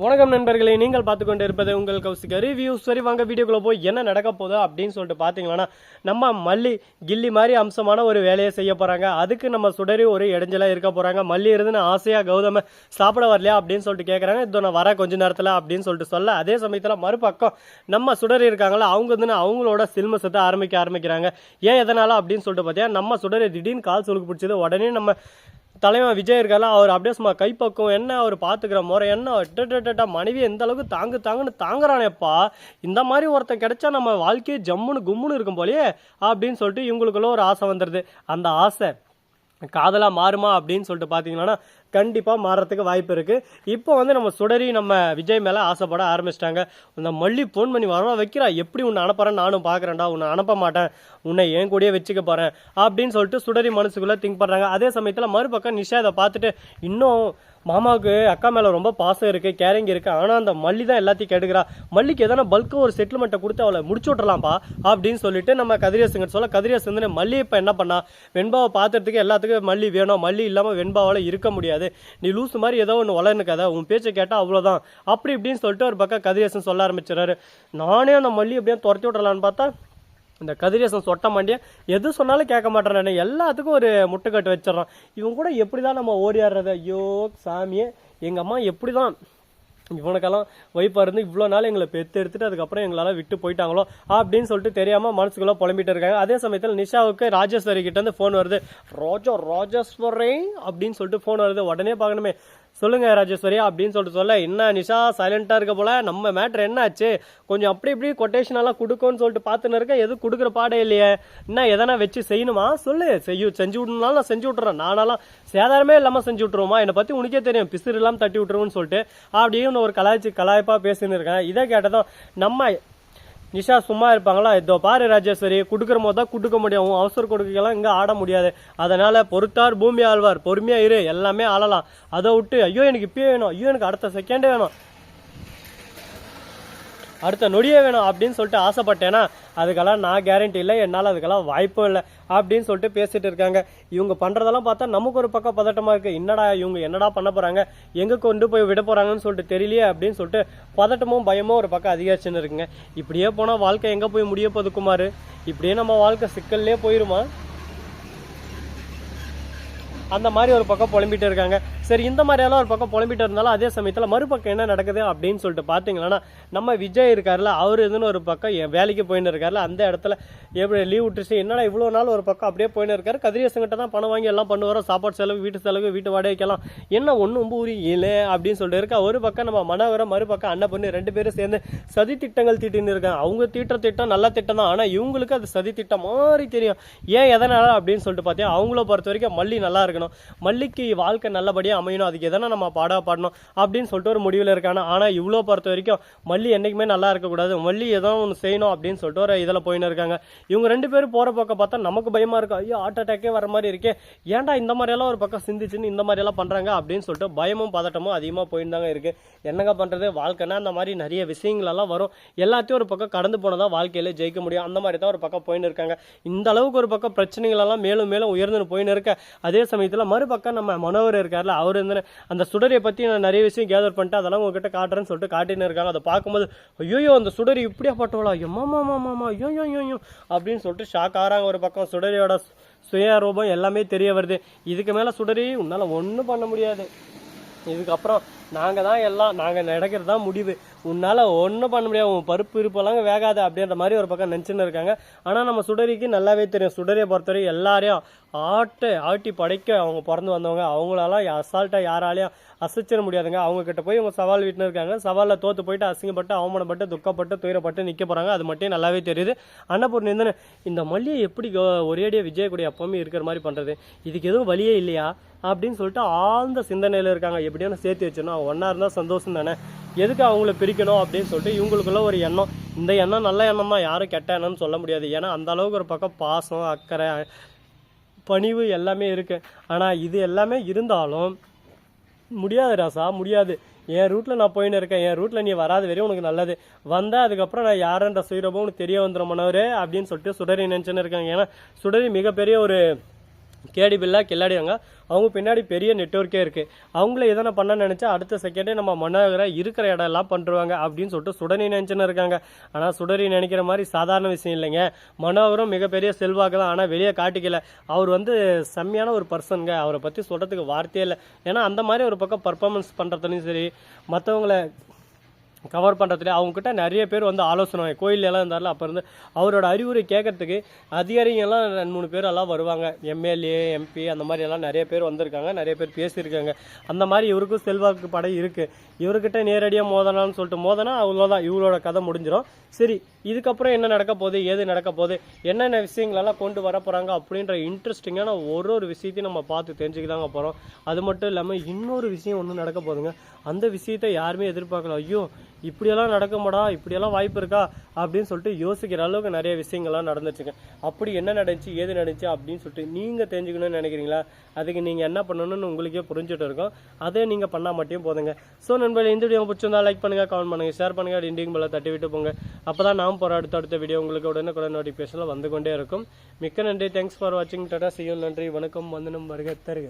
வணக்கம் நண்பர்களே நீங்கள் பார்த்து கொண்டு இருப்பது உங்கள் கௌசிக ரிவ்யூ சரி வாங்க வீடியோக்குள்ளே போய் என்ன நடக்க போதோ அப்படின்னு சொல்லிட்டு பார்த்தீங்கன்னா நம்ம மல்லி கில்லி மாதிரி அம்சமான ஒரு வேலையை செய்ய போகிறாங்க அதுக்கு நம்ம சுடரி ஒரு இடைஞ்சலாக இருக்க போகிறாங்க மல்லி இருந்துன்னு ஆசையாக கௌதம சாப்பிட வரலையா அப்படின்னு சொல்லிட்டு கேட்குறாங்க இதோ நான் வர கொஞ்ச நேரத்தில் அப்படின்னு சொல்லிட்டு சொல்ல அதே சமயத்தில் மறுபக்கம் நம்ம சுடரி இருக்காங்களா அவங்க வந்து அவங்களோட சில்மசத்தை ஆரம்பிக்க ஆரம்பிக்கிறாங்க. ஏன் எதனால அப்படின்னு சொல்லிட்டு பார்த்தீங்கன்னா நம்ம சுடரி திடீர்னு கால் சொலுக்கு பிடிச்சது உடனே நம்ம தலைவன் விஜய் இருக்கார்ல அவர் அப்படியே சும்மா கைப்பக்கம் என்ன அவர் பார்த்துக்கிற முறை என்ன டட்டா மனைவி எந்த அளவுக்கு தாங்கு தாங்குன்னு தாங்குறானேப்பா இந்த மாதிரி ஒருத்தன் கிடைச்சா நம்ம வாழ்க்கையே ஜம்முன்னு கும்முன்னு இருக்கும் போலயே அப்படின்னு சொல்லிட்டு இவங்களுக்குள்ள ஒரு ஆசை வந்துடுது அந்த ஆசை காதலாக மாறுமா அப்படின்னு சொல்லிட்டு பார்த்தீங்கன்னா கண்டிப்பாக மாறுறதுக்கு வாய்ப்பு இருக்குது இப்போ வந்து நம்ம சுடரி நம்ம விஜய் மேலே ஆசைப்பட ஆரம்பிச்சிட்டாங்க. அந்த மல்லி ஃபோன் பண்ணி வரவா வைக்கிறா? எப்படி உன்னை அனுப்புறேன் நானும் பார்க்குறேன்டா உன்னை அனுப்ப மாட்டேன். உன்னை என் கூடயே வச்சுக்க போகிறேன் அப்படின்னு சொல்லிட்டு சுடரி மனசுக்குள்ளே திங்க் பண்ணுறாங்க அதே சமயத்தில் மறுபக்கம் நிஷா இதை பார்த்துட்டு இன்னும் மாமாவுக்கு அக்கா மேலே ரொம்ப பாசம் இருக்குது கேரிங் இருக்குது ஆனால் அந்த மல்லி தான் எல்லாத்தையும் கெடுக்கிறா. மல்லிக்கு எதனா பல்காக ஒரு செட்டில்மெண்ட்டை கொடுத்து அவளை முடிச்சு விட்றலாம்ப்பா அப்படின்னு சொல்லிட்டு நம்ம கதிரேசுங்க சொல்ல கதிரேசு வந்து மல்லி இப்போ என்ன பண்ணா? வெண்பாவை பார்த்துறதுக்கு எல்லாத்துக்கும் மல்லி வேணும். மல்லி இல்லாமல் வெண்பாவால் இருக்க முடியாது. நீ லூஸ் மாதிரி ஏதோ ஒன்று வளர்னுக்காத உன் பேச்சை கேட்டால் அவ்வளோதான் அப்படி இப்படின்னு சொல்லிட்டு ஒரு பக்கம் கதிரேசன் சொல்ல ஆரம்பிச்சிடறாரு. நானே அந்த மல்லி அப்படியே துரத்தி விடலான்னு பார்த்தா இந்த கதிரேசன் சொட்ட மாண்டியா எது சொன்னாலும் கேட்க மாட்டேறானே எல்லாத்துக்கும் ஒரு முட்டுக்கட்டு வச்சிடறான். இவன் கூட எப்படி தான் நம்ம ஓடியாடுறது ஐயோ சாமியே எங்கள் அம்மா எப்படி தான் இவனுக்கெல்லாம் வைப்பாக இருந்து இவ்வளோ நாள் எங்களை பெற்று எடுத்துட்டு அதுக்கப்புறம் எங்களால் விட்டு போயிட்டாங்களோ அப்படின்னு சொல்லிட்டு தெரியாமல் மனசுக்குள்ளே புலம்பிட்டு இருக்காங்க. அதே சமயத்தில் நிஷாவுக்கு ராஜேஸ்வரி கிட்டேருந்து ஃபோன் வருது. ராஜா ராஜேஸ்வரி அப்படின்னு சொல்லிட்டு ஃபோன் வருது. உடனே பார்க்கணுமே. சொல்லுங்க ராஜேஸ்வரி அப்படின்னு சொல்லிட்டு சொல்ல என்ன நிஷா சைலண்டா இருக்க போல நம்ம மேட்ரு என்ன ஆச்சு கொஞ்சம் அப்படி இப்படி கொட்டேஷன் எல்லாம் கொடுக்கும்னு சொல்லிட்டு பார்த்துன்னு இருக்கேன் எதுவும் கொடுக்குற பாடே இல்லையே. என்ன எதனா வச்சு செய்யணுமா? சொல்லு. செய்ய செஞ்சு விடணும்னாலும் நான் செஞ்சு விட்டுறேன். நானெல்லாம் சேதாரமே இல்லாமல் செஞ்சு விட்டுருவோமா? என்னை பற்றி உனக்கே தெரியும். பிசுறு இல்லாமல் தட்டி விட்டுருவோம்னு சொல்லிட்டு அப்படியே ஒரு கலாய்ச்சி கலாய்ப்பா பேசின்னு இருக்கேன். இதை கேட்டதும் நம்ம நிஷா சும்மா இருப்பாங்களா? இதோ பாரு ராஜேஸ்வரி கொடுக்குற போது தான் கொடுக்க முடியும். அவசர கொடுக்கலாம் இங்கே ஆட முடியாது. அதனால பொறுத்தார் பூமி ஆழ்வார். பொறுமையாக இரு. எல்லாமே ஆளலாம். அதை விட்டு ஐயோ எனக்கு இப்பயே வேணும். ஐயோ எனக்கு அடுத்த செகண்டே வேணும். அடுத்த நொடியே வேணும் அப்படின்னு சொல்லிட்டு ஆசைப்பட்டேன்னா அதுக்கெல்லாம் நான் கேரண்டி இல்லை. என்னால் அதுக்கெல்லாம் வாய்ப்பும் இல்லை அப்படின்னு சொல்லிட்டு பேசிட்டு இருக்காங்க. இவங்க பண்ணுறதெல்லாம் பார்த்தா நமக்கு ஒரு பக்கம் பதட்டமாக இருக்குது என்னடா இவங்க என்னடா பண்ண போகிறாங்க எங்கே கொண்டு போய் விட போகிறாங்கன்னு சொல்லிட்டு தெரியலையே அப்படின்னு சொல்லிட்டு பதட்டமும் பயமும் ஒரு பக்கம் அதிகரிச்சுன்னு இருக்குங்க. இப்படியே போனால் வாழ்க்கை எங்கே போய் முடிய போகுது குமார்? இப்படியே நம்ம வாழ்க்கை சிக்கல்லே போயிருமா? அந்த மாதிரி ஒரு பக்கம் புலம்பிட்டு இருக்காங்க. சரி இந்த மாதிரியெல்லாம் ஒரு பக்கம் புலம்பிட்டு இருந்தாலும் அதே சமயத்தில் மறுபக்கம் என்ன நடக்குது அப்படின்னு சொல்லிட்டு பார்த்தீங்கன்னா நம்ம விஜய் இருக்கார்ல அவர் இதுன்னு ஒரு பக்கம் என் வேலைக்கு போயின்னு இருக்கார்ல அந்த இடத்துல எப்படி லீவ் விட்டுச்சு என்னடா இவ்வளோ நாள் ஒரு பக்கம் அப்படியே போயின்னு இருக்காரு. கதிரியசங்கிட்ட தான் பணம் வாங்கி எல்லாம் பண்ணுவாரோ சாப்பாடு செலவு வீட்டு செலவு வீட்டு வாடகைக்கெல்லாம். என்ன ஒன்றும் ஊறி இல்லை அப்படின்னு சொல்லிட்டு இருக்கா. ஒரு பக்கம் நம்ம மனவரம் மறுபக்கம் அண்ணன் பொண்ணு ரெண்டு பேரும் சேர்ந்து சதி திட்டங்கள் தீட்டின்னு இருக்காங்க. அவங்க தீட்டுற திட்டம் நல்ல திட்டம் தான். ஆனால் இவங்களுக்கு அது சதி திட்டம் மாதிரி தெரியும். ஏன் எதனால அப்படின்னு சொல்லிட்டு பார்த்தீங்கன்னா அவங்கள பொறுத்த வரைக்கும் மல்லி நல்லா இருக்கணும். மல்லிக்கு வாழ்க்கை நல்லபடியாக அமையணும். அதுக்கு எதனா நம்ம பாடா பாடணும் அப்படின்னு சொல்லிட்டு ஒரு முடிவில் இருக்காங்க ஆனால் இவ்வளோ பொறுத்த வரைக்கும் மல்லி என்றைக்குமே நல்லா இருக்கக்கூடாது. மல்லி ஏதோ ஒன்று செய்யணும் அப்படின்னு சொல்லிட்டு ஒரு இதில் போயின்னு இருக்காங்க. இவங்க ரெண்டு பேரும் போகிற பக்கம் பார்த்தா நமக்கு பயமாக இருக்கும் ஐயோ ஹார்ட் அட்டாக்கே வர மாதிரி இருக்கே. ஏன்டா இந்த மாதிரியெல்லாம் ஒரு பக்கம் சிந்திச்சுன்னு இந்த மாதிரியெல்லாம் பண்ணுறாங்க அப்படின்னு சொல்லிட்டு பயமும் பதட்டமும் அதிகமாக போயிருந்தாங்க தாங்க இருக்குது என்னங்க பண்ணுறது வாழ்க்கைனா அந்த மாதிரி நிறைய விஷயங்கள் எல்லாம் வரும். எல்லாத்தையும் ஒரு பக்கம் கடந்து போனால் வாழ்க்கையில் வாழ்க்கையில ஜெயிக்க முடியும். அந்த மாதிரி தான் ஒரு பக்கம் போயின்னு இருக்காங்க. இந்த அளவுக்கு ஒரு பக்கம் பிரச்சனைகள் எல்லாம் மேலும் மேலும் உயர்ந்துன்னு போயின்னு இருக்க. அதே சமயத்தில் இதில் மறுபக்கம் நம்ம மனோவர் இருக்கார்ல அவர் இருந்த அந்த சுடரியை பற்றி நான் நிறைய விஷயம் கேதர் பண்ணிட்டு அதெல்லாம் உங்ககிட்ட காட்டுறேன்னு சொல்லிட்டு காட்டின்னு இருக்காங்க. அதை பார்க்கும்போது ஐயோ அந்த சுடரி இப்படியா பட்டவளா? எம்மா மாமா ஐயோ ஐயோ ஐயோ அப்படின்னு சொல்லிட்டு ஷாக் ஆகிறாங்க ஒரு பக்கம். சுடரியோட சுயரூபம் எல்லாமே தெரிய வருது. இதுக்கு மேலே சுடரி உன்னால் ஒன்றும் பண்ண முடியாது. இதுக்கப்புறம் நாங்கள் தான் எல்லாம் நாங்கள் நடக்கிறது தான் முடிவு. உன்னால் ஒன்றும் பண்ண முடியாது. உன் பருப்பு இருப்பெல்லாம் வேகாது அப்படின்ற மாதிரி ஒரு பக்கம் நினச்சின்னு இருக்காங்க. ஆனால் நம்ம சுடரிக்கு நல்லாவே தெரியும். சுடரியை பொறுத்தவரை எல்லாரையும் ஆட்டை ஆட்டி படைக்க அவங்க பிறந்து வந்தவங்க. அவங்களாலாம் அசால்ட்டாக யாராலையும் அசைச்சிட முடியாதுங்க. அவங்க கிட்ட போய் இவங்க சவால் வீட்டில் இருக்காங்க. சவாலில் தோற்று போயிட்டு அசிங்கப்பட்டு அவமானப்பட்டு துக்கப்பட்டு துயரப்பட்டு நிற்க போகிறாங்க அது மட்டும் நல்லாவே தெரியுது. அன்னபூர்ணி வந்து இந்த மல்லியை எப்படி கோ- ஒரேடியாக விஜய் எப்போவுமே எப்பவுமே இருக்கிற மாதிரி பண்ணுறது இதுக்கு எதுவும் வழியே இல்லையா? அப்படின்னு சொல்லிட்டு ஆழ்ந்த சிந்தனையில் இருக்காங்க. எப்படியான சேர்த்து வச்சிடணும். ஒன்றா இருந்தால் சந்தோஷம் தானே? எதுக்கு அவங்கள பிரிக்கணும் அப்படின்னு சொல்லிட்டு இவங்களுக்குள்ள ஒரு எண்ணம். இந்த எண்ணம் நல்ல எண்ணம் தான் யாரும் கெட்ட எண்ணம்னு சொல்ல முடியாது. ஏன்னா அந்த அளவுக்கு ஒரு பக்கம் பாசம் அக்கறை பணிவு எல்லாமே இருக்குது ஆனால் இது எல்லாமே இருந்தாலும் முடியாது ராசா முடியாது. என் ரூட்டில் நான் போயின்னு இருக்கேன். என் ரூட்டில் நீ வராத வரையும் உனக்கு நல்லது. வந்தால் அதுக்கப்புறம் நான் யாருன்ற சுயரூபம் உனக்கு தெரிய வந்துடும் மனவர் அப்படின்னு சொல்லிட்டு சுடரி நினச்சின்னு இருக்காங்க. ஏன்னா சுடரி மிகப்பெரிய ஒரு கேடி பில்லா கில்லாடிவாங்க அவங்க பின்னாடி பெரிய நெட்வொர்க்கே இருக்குது அவங்கள எதனா பண்ண நினச்சா அடுத்த செகண்டே நம்ம மன்னகரை இருக்கிற இடம் எல்லாம் பண்ணுருவாங்க அப்படின்னு சொல்லிட்டு சுடனி நினச்சின்னு இருக்காங்க. ஆனால் சுடரி நினைக்கிற மாதிரி சாதாரண விஷயம் இல்லைங்க. மனோகரும் மிகப்பெரிய செல்வாக்கு தான் ஆனால் வெளியே காட்டிக்கல. அவர் வந்து செம்மையான ஒரு பர்சனுங்க அவரை பற்றி சொல்கிறதுக்கு வார்த்தையே இல்லை. ஏன்னா அந்த மாதிரி ஒரு பக்கம் பர்ஃபார்மன்ஸ் பண்ணுறதுலையும் சரி மற்றவங்கள கவர் பண்ணுறதுல அவங்கக்கிட்ட நிறைய பேர் வந்து ஆலோசனை. கோயில் எல்லாம் இருந்தார்ல அப்போ இருந்து அவரோட அறிவுரை கேட்கறதுக்கு அதிகாரிங்கெல்லாம் ரெண்டு மூணு பேர் எல்லாம் வருவாங்க. எம்எல்ஏ எம்பி அந்த மாதிரி எல்லாம் நிறைய பேர் வந்திருக்காங்க நிறைய பேர் பேசியிருக்காங்க. அந்த மாதிரி இவருக்கும் செல்வாக்கு படை இருக்குது இவர்கிட்ட நேரடியாக மோதனான்னு சொல்லிட்டு மோதனா அவ்வளோதான் இவரோட கதை முடிஞ்சிடும் சரி இதுக்கப்புறம் என்ன நடக்க போகுது ஏது நடக்க போகுது என்னென்ன விஷயங்களெல்லாம் கொண்டு வர போகிறாங்க அப்படின்ற இன்ட்ரெஸ்டிங்கான ஒரு ஒரு விஷயத்தையும் நம்ம பார்த்து தெரிஞ்சுக்கிதாங்க போகிறோம் அது மட்டும் இல்லாமல் இன்னொரு விஷயம் ஒன்று நடக்க போகுதுங்க. அந்த விஷயத்தை யாருமே எதிர்பார்க்கல. ஐயோ இப்படியெல்லாம் நடக்குமாடா இப்படியெல்லாம் வாய்ப்பு இருக்கா அப்படின்னு சொல்லிட்டு யோசிக்கிற அளவுக்கு நிறைய விஷயங்கள்லாம் நடந்துச்சுங்க அப்படி என்ன நடந்துச்சு ஏது நடந்துச்சு அப்படின்னு சொல்லிட்டு நீங்கள் தெரிஞ்சுக்கணும்னு நினைக்கிறீங்களா? அதுக்கு நீங்கள் என்ன பண்ணணும்னு உங்களுக்கே புரிஞ்சுட்டு இருக்கோம். அதே நீங்கள் பண்ணால் மட்டும் போதுங்க. ஸோ நண்பர்கள் இந்த வீடியோ பிடிச்சிருந்தா லைக் பண்ணுங்கள் கமெண்ட் பண்ணுங்கள் ஷேர் பண்ணுங்கள் டிண்டிங் பல தட்டி விட்டு போங்க. அப்போ தான் நாம் போகிற அடுத்த அடுத்த வீடியோ உங்களுக்கு உடனே கூட நோட்டிஃபிகேஷனில் வந்து கொண்டே இருக்கும். மிக்க நன்றி. தேங்க்ஸ் ஃபார் வாட்சிங் டாடா செய்யும் நன்றி. வணக்கம். வந்தனம் வருக. தருக.